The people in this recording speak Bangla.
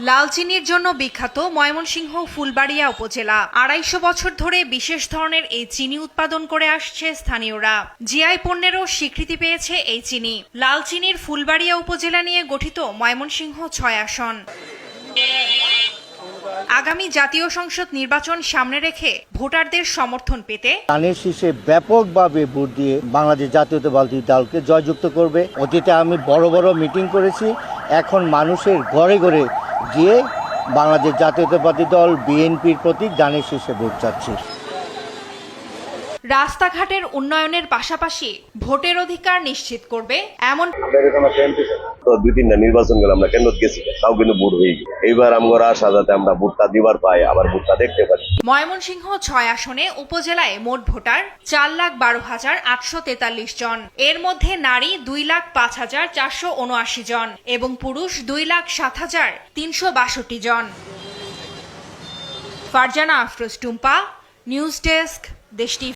লালচিনির জন্য বিখ্যাত ময়মনসিংহ ফুলবাড়িয়া উপজেলা। আড়াইশো বছর ধরে বিশেষ ধরনের এই চিনি উৎপাদন করে আসছে স্থানীয়রা। জিআই পণ্যেরও স্বীকৃতি পেয়েছে এই চিনি। লালচিনির ফুলবাড়িয়া উপজেলা নিয়ে গঠিত ময়মনসিংহ ছয় আসন। আগামী জাতীয় সংসদ নির্বাচন সামনে রেখে ভোটারদের সমর্থন পেতে ধানের শীষে ব্যাপকভাবে ভোট দিয়ে বাংলাদেশ জাতীয়তাবাদী দলকে জয়যুক্ত করবে। অতীতে আমি বড় বড় মিটিং করেছি। এখন মানুষের ঘরে ঘরে গিয়ে বাংলাদেশ জাতীয়তাবাদী দল বিএনপির প্রতি গানের শেষে ভোট চাচ্ছি। রাস্তাঘাটের উন্নয়নের পাশাপাশি ভোটের অধিকার নিশ্চিত করবে এমন দুই তিনটা নির্বাচন গেলে আমরা কেন্দ্র গেছি তাও কিন্তু ভোট হয়ে এইবার আমরা আশা যাতে আমরা ভোটটা দিবার পাই আবার ভোটটা দেখতে পারি। ময়মনসিংহ ছয় আসনে উপজেলায় মোট ভোটার চার লাখ বারো হাজার আটশো তেতাল্লিশ জন। এর মধ্যে নারী দুই লাখ পাঁচ হাজার চারশো উনআশি জন এবং পুরুষ দুই লাখ সাত হাজার তিনশো বাষট্টি জন। ফারজানা আফরোজ টুম্পা নিউজ ডেস্ক দেশটি